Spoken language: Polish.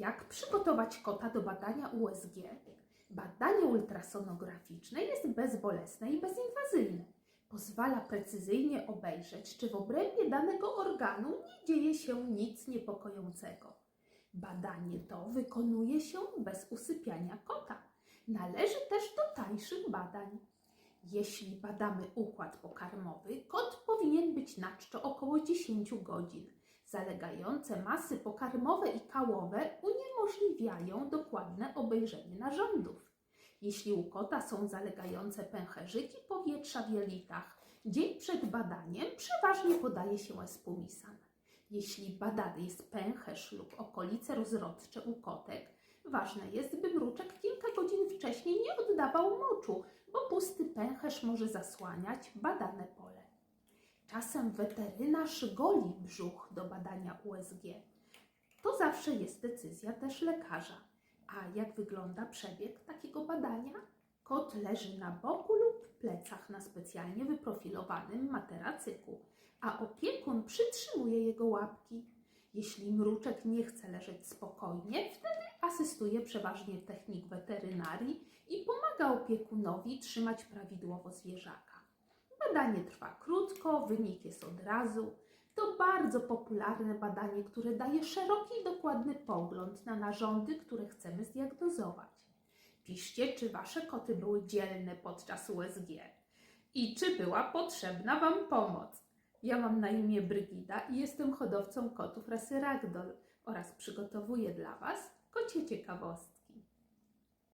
Jak przygotować kota do badania USG? Badanie ultrasonograficzne jest bezbolesne i bezinwazyjne. Pozwala precyzyjnie obejrzeć, czy w obrębie danego organu nie dzieje się nic niepokojącego. Badanie to wykonuje się bez usypiania kota. Należy też do tańszych badań. Jeśli badamy układ pokarmowy, kot powinien być na czczo około 10 godzin. Zalegające masy pokarmowe i kałowe uniemożliwiają dokładne obejrzenie narządów. Jeśli u kota są zalegające pęcherzyki powietrza w jelitach, dzień przed badaniem przeważnie podaje się espumisan. Jeśli badany jest pęcherz lub okolice rozrodcze u kotek, ważne jest, by mruczek kilka godzin wcześniej nie oddawał moczu, bo pusty pęcherz może zasłaniać badane pole. Czasem weterynarz goli brzuch do badania USG. To zawsze jest decyzja też lekarza. A jak wygląda przebieg takiego badania? Kot leży na boku lub plecach na specjalnie wyprofilowanym materacyku, a opiekun przytrzymuje jego łapki. Jeśli mruczek nie chce leżeć spokojnie, wtedy asystuje przeważnie technik weterynarii i pomaga opiekunowi trzymać prawidłowo zwierzaka. Badanie trwa krótko, wynik jest od razu. To bardzo popularne badanie, które daje szeroki i dokładny pogląd na narządy, które chcemy zdiagnozować. Piszcie, czy wasze koty były dzielne podczas USG i czy była potrzebna wam pomoc. Ja mam na imię Brygida i jestem hodowcą kotów rasy Ragdoll oraz przygotowuję dla was kocie ciekawostki.